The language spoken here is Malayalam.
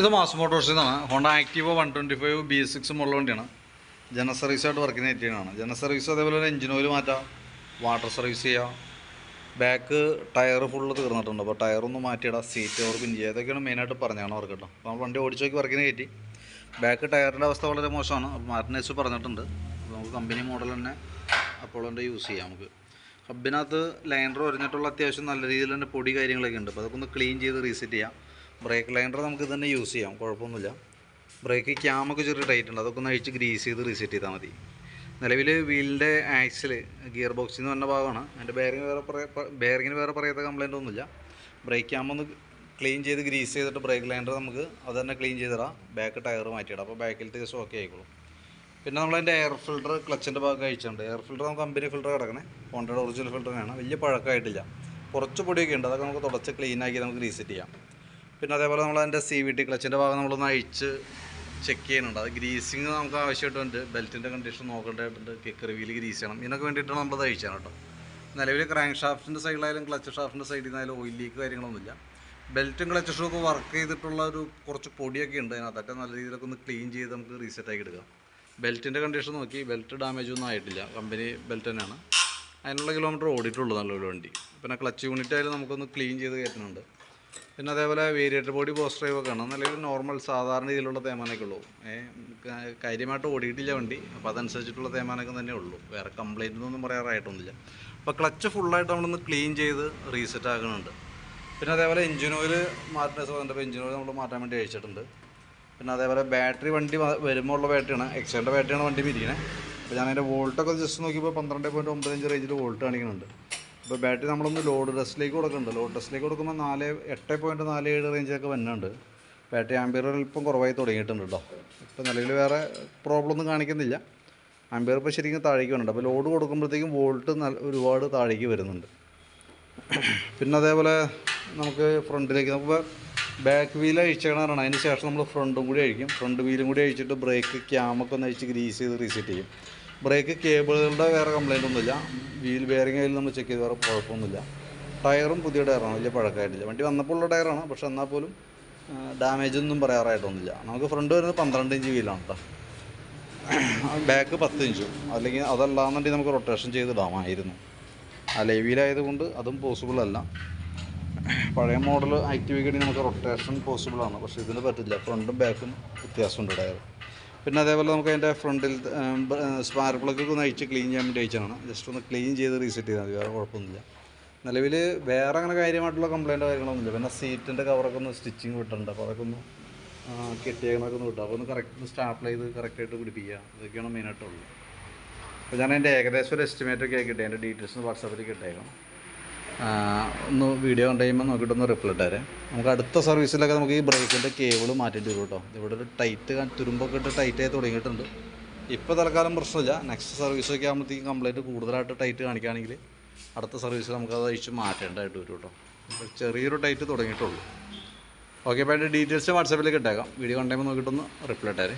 ഇത് മാസ് മോട്ടോഴ്സിൽ നിന്നാണ് Honda Activa one twenty five B six ഉള്ള വണ്ടിയാണ്. ജന സർവീസായിട്ട് ചെയ്യുന്ന പറ്റിയതാണ് ജന സർവീസ് അതേപോലെ എഞ്ചിൻ ഓയിൽ മാറ്റാം വാട്ടർ സർവീസ് ചെയ്യാം. ബാക്ക് ടയർ ഫുള്ള് തീർന്നിട്ടുണ്ട്. അപ്പോൾ ടയറൊന്ന് മാറ്റിയിടാം സീറ്റ് പിൻ ചെയ്യുക ഇതൊക്കെയാണ് മെയിനായിട്ട് പറഞ്ഞാണ് അവർക്ക് കേട്ടോ. അപ്പോൾ നമ്മൾ വണ്ടി ഓടിച്ചു നോക്കി വർക്കിന് കയറ്റി. ബാക്ക് ടയറിന്റെ അവസ്ഥ വളരെ മോശമാണ്. അപ്പോൾ മാർട്ടിനേഴ്സ് പറഞ്ഞിട്ടുണ്ട്. അപ്പോൾ നമുക്ക് കമ്പനി മോഡൽ തന്നെ അപ്പോളോന്റെ യൂസ് ചെയ്യാം നമുക്ക്. ഹബിനകത്ത് ലൈനർ ഒരഞ്ഞിട്ടുള്ള അത്യാവശ്യം നല്ല രീതിയിൽ തന്നെ പൊടി കാര്യങ്ങളൊക്കെ ഉണ്ട്. അപ്പോൾ അതൊക്കെ ഒന്ന് ക്ലീൻ ചെയ്ത് റീസെറ്റ് ചെയ്യാം. ബ്രേക്ക് ലൈനർ നമുക്ക് ഇത് തന്നെ യൂസ് ചെയ്യാം കുഴപ്പമൊന്നുമില്ല. ബ്രേക്ക് ക്യാമൊക്കെ ചെറിയ ടൈറ്റ് ഉണ്ട് അതൊക്കെ ഒന്ന് അഴിച്ച് ഗ്രീസ് ചെയ്ത് റീസെറ്റ് ചെയ്താൽ മതി. നിലവിൽ വീലിന്റെ ആക്സിൽ ഗിയർ ബോക്സിൽ നിന്ന് വന്ന ഭാഗമാണ്. അതിന്റെ ബെയറിങ് വേറെ പറയാ ബെയറിങ്ങിന് വേറെ പറയാത്ത കംപ്ലൈന്റ് ഒന്നുമില്ല. ബ്രേക്ക് ക്യാമൊന്ന് ക്ലീൻ ചെയ്ത് ഗ്രീസ് ചെയ്തിട്ട് ബ്രേക്ക് ലൈനർ നമുക്ക് അത് തന്നെ ക്ലീൻ ചെയ്തിടാം. ബാക്ക് ടയർ മാറ്റിയിടാം അപ്പോൾ ബാക്കിലത്തെ ഓക്കെ ആയിക്കോളും. പിന്നെ നമ്മളതിന്റെ എയർ ഫിൽട്ടർ ക്ലച്ചിന്റെ ഭാഗം കഴിച്ചിട്ടുണ്ട്. എയർ ഫിൽട്ടർ നമുക്ക് കമ്പനി ഫിൽറ്റർ കിടക്കണേ. ഹോണ്ടയുടെ ഒറിജിനൽ ഫിൽറ്ററാണ് വലിയ പഴക്കമായിട്ടില്ല. കുറച്ച് പൊടിയൊക്കെ ഉണ്ട് അതൊക്കെ നമുക്ക് തുടച്ച് ക്ലീനാക്കി നമുക്ക് റീസെറ്റ് ചെയ്യാം. പിന്നെ അതേപോലെ നമ്മൾ അതിന്റെ സി വി ടി ക്ലച്ചിന്റെ ഭാഗം നമ്മളൊന്ന് അഴിച്ച് ചെക്ക് ചെയ്യുന്നുണ്ട്. അത് ഗ്രീസിങ് നമുക്ക് ആവശ്യമായിട്ടുണ്ട്. ബെൽറ്റിന്റെ കണ്ടീഷൻ നോക്കേണ്ടതായിട്ടുണ്ട് കിക്കർ വീൽ ഗ്രീസ് ചെയ്യണം. ഇതിനൊക്കെ വേണ്ടിയിട്ടാണ് നമ്മളത് അഴിച്ചാണ് കേട്ടോ. നിലവിൽ ക്രാങ്ക് ഷാഫ്റ്റിന്റെ സൈഡിലായാലും ക്ലച്ച് ഷാഫ്റ്റിന്റെ സൈഡിൽ നിന്നായാലും ഓയിൽ ലീക്ക് കാര്യങ്ങളൊന്നുമില്ല. ബെൽറ്റും ക്ലച്ച് ഷൂ ഒക്കെ വർക്ക് ചെയ്തിട്ടുള്ള ഒരു കുറച്ച് പൊടിയൊക്കെ ഉണ്ട് അതിനകത്തൊക്കെ നല്ല രീതിയിലൊക്കെ ഒന്ന് ക്ലീൻ ചെയ്ത് നമുക്ക് റീസെറ്റ് ആക്കി എടുക്കാം. ബെൽറ്റിന്റെ കണ്ടീഷൻ നോക്കി. ബെൽറ്റ് ഡാമേജ് ഒന്നും ആയിട്ടില്ല. കമ്പനി ബെൽറ്റ് തന്നെയാണ്. അതിനുള്ള കിലോമീറ്റർ ഓടിയിട്ടുള്ളൂ നല്ലൊരു വണ്ടി. പിന്നെ ക്ലച്ച് യൂണിറ്റ് ആയാലും നമുക്കൊന്ന് ക്ലീൻ ചെയ്ത് കയറ്റുന്നുണ്ട്. പിന്നെ അതേപോലെ വേരിയേറ്റർ ബോഡി പോസ്റ്റർ ഡ്രൈവ് ഒക്കെ ആണ് നിലവിൽ നോർമൽ സാധാരണ രീതിയിലുള്ള തേമാനൊക്കെ ഉള്ളൂ. കാര്യമായിട്ട് ഓടിയിട്ടില്ല വണ്ടി. അപ്പോൾ അതനുസരിച്ചിട്ടുള്ള തേമാനൊക്കെ തന്നെ ഉള്ളൂ. വേറെ കംപ്ലൈന്റ് ഒന്നും പറയാറായിട്ടൊന്നുമില്ല. അപ്പോൾ ക്ലച്ച് ഫുള്ളായിട്ട് നമ്മളൊന്ന് ക്ലീൻ ചെയ്ത് റീസെറ്റ് ആക്കുന്നുണ്ട് പിന്നെ അതേപോലെ എഞ്ചിൻ ഓയിൽ മാറ്റുന്ന വന്നപ്പോൾ എഞ്ചിൻ ഓയിൽ നമ്മൾ മാറ്റാൻ വേണ്ടി അയച്ചിട്ടുണ്ട് പിന്നെ അതേപോലെ ബാറ്ററി വണ്ടി വരുമ്പോൾ ഉള്ള ബാറ്ററിയാണ് എക്സലിന്റെ ബാറ്ററിയാണ് വണ്ടി പിരിക്കണേ. അപ്പോൾ ഞാൻ അതിന്റെ വോൾട്ടൊക്കെ ജസ്റ്റ് നോക്കിയപ്പോൾ പന്ത്രണ്ട് പോയിന്റ് ഒമ്പത് അഞ്ച് റേഞ്ചിൽ വോൾട്ട് കാണിക്കുന്നുണ്ട്. അപ്പോൾ ബാറ്ററി നമ്മളൊന്ന് ലോഡ് ടെസ്റ്റിലേക്ക് കൊടുക്കുന്നുണ്ട്. ലോഡ് ടെസ്റ്റിലേക്ക് കൊടുക്കുമ്പോൾ നാല് എട്ട് പോയിന്റ് നാല് ഏഴ് റേഞ്ചൊക്കെ വരുന്നുണ്ട് ബാറ്ററി ആംബിയർ അല്പം കുറവായി തുടങ്ങിയിട്ടുണ്ട് കേട്ടോ ഇപ്പോൾ നിലവിൽ വേറെ പ്രോബ്ലം ഒന്നും കാണിക്കുന്നില്ല. ആംബിയർ ഇപ്പോൾ ശരിക്കും താഴേക്ക് വരുന്നുണ്ട് അപ്പോൾ ലോഡ് കൊടുക്കുമ്പോഴത്തേക്കും വോൾട്ട് ഒരുപാട് താഴേക്ക് വരുന്നുണ്ട്. പിന്നെ അതേപോലെ നമുക്ക് ഫ്രണ്ടിലേക്ക് നമുക്ക് ബാക്ക് വീൽ അഴിച്ചേക്കണമെന്നാണ് അതിന് ശേഷം നമ്മൾ ഫ്രണ്ടും കൂടി അഴിക്കും. ഫ്രണ്ട് വീലും കൂടി അഴിച്ചിട്ട് ബ്രേക്ക് ക്യാമൊക്കെ ഒന്ന് അഴിച്ച് ഗ്രീസ് ചെയ്ത് റീസെറ്റ് ചെയ്യും. ബ്രേക്ക് കേബിളുകളുടെ വേറെ കംപ്ലൈന്റ് ഒന്നുമില്ല. വീൽ ബെയറിംഗ് ആയാലും നമ്മൾ ചെക്ക് ചെയ്ത്. വേറെ കുഴപ്പമൊന്നുമില്ല. ടയറും പുതിയ ടയറാണ് വലിയ പഴക്കമായിട്ടില്ല. വണ്ടി വന്നപ്പോൾ ഉള്ള ടയറാണ് പക്ഷെ എന്നാൽ പോലും ഡാമേജ് ഒന്നും പറയാറായിട്ടൊന്നുമില്ല. നമുക്ക് ഫ്രണ്ട് വരുന്നത് പന്ത്രണ്ട് ഇഞ്ച് വീലാണ് കേട്ടോ ബാക്ക് പത്ത് ഇഞ്ചും. അല്ലെങ്കിൽ അതല്ലാന്നുണ്ടെങ്കിൽ നമുക്ക് റൊട്ടേഷൻ ചെയ്തിടാമായിരുന്നു ആ ലെവിയിലായതുകൊണ്ട് അതും പോസിബിൾ അല്ല. പഴയ മോഡൽ ആക്റ്റീവ് നമുക്ക് റൊട്ടേഷൻ പോസിബിൾ ആണ്. പക്ഷേ ഇതിന് പറ്റില്ല. ഫ്രണ്ടും ബാക്കും വ്യത്യാസമുണ്ട് ടയർ പിന്നെ അതേപോലെ നമുക്ക് അതിന്റെ ഫ്രണ്ടിൽ സ്പാർക്ക് പ്ലഗ് ഒന്ന് അഴിച്ച് ക്ലീൻ ചെയ്യാൻ വേണ്ടി അയച്ചതാണ് ജസ്റ്റ് ഒന്ന് ക്ലീൻ ചെയ്ത് റീസെറ്റ് ചെയ്താൽ മതി വേറെ കുഴപ്പമൊന്നുമില്ല. നിലവിൽ വേറെ അങ്ങനെ കാര്യമായിട്ടുള്ള കംപ്ലൈന്റോ കാര്യങ്ങളൊന്നുമില്ല. പിന്നെ സീറ്റിന്റെ കവറൊക്കെ ഒന്ന് സ്റ്റിച്ചിങ് വിട്ടിട്ടുണ്ട് അപ്പോൾ അതൊക്കെ ഒന്ന് കെട്ടിയേക്കണൊക്കെ ഒന്ന് വിട്ടു. അപ്പോൾ ഒന്ന് കറക്റ്റ് സ്റ്റാപ്പിൾ ചെയ്ത് കറക്റ്റായിട്ട് പിടിപ്പിക്കുക. ഇതൊക്കെയാണ് മെയിനായിട്ടുള്ളത് അപ്പോൾ ഞാൻ എന്റെ ഏകദേശം ഒരു എസ്റ്റിമേറ്റ് ഒക്കെ ആക്കിയിട്ട് എന്റെ ഡീറ്റെയിൽസ് വാട്സാപ്പിലേക്ക് ഇട്ടേക്കാം. ആ, ഒന്ന് വീഡിയോ കണ്ടു കഴിയുമ്പോൾ നോക്കിയിട്ടൊന്ന് റിപ്ലൈ ഇട്ടേരെ നമുക്ക് അടുത്ത സർവീസിലൊക്കെ നമുക്ക് ഈ ബ്രേക്കിന്റെ കേബിൾ മാറ്റേണ്ടി വരും കേട്ടോ ഇവിടെ ഒരു ടൈറ്റ് തുരുമ്പൊക്കെ ഇട്ട് ടൈറ്റ് ആയി തുടങ്ങിയിട്ടുണ്ട്. ഇപ്പോൾ തൽക്കാലം പ്രശ്നമില്ല. നെക്സ്റ്റ് സർവീസൊക്കെ ആകുമ്പോഴത്തേക്കും കംപ്ലൈന്റ് കൂടുതലായിട്ട് ടൈറ്റ് കാണിക്കുകയാണെങ്കിൽ അടുത്ത സർവീസിൽ നമുക്കത് അഴിച്ച് മാറ്റേണ്ടതായിട്ട് വരും കേട്ടോ ചെറിയൊരു ടൈറ്റ് തുടങ്ങിയിട്ടുള്ളൂ. ഓക്കെ അപ്പോൾ അതിന്റെ ഡീറ്റെയിൽസ് വാട്സാപ്പിലേക്ക് ഇട്ടേക്കാം. Video കണ്ടുമ്പോൾ നോക്കിയിട്ടൊന്ന് reply ഇട്ടേരെ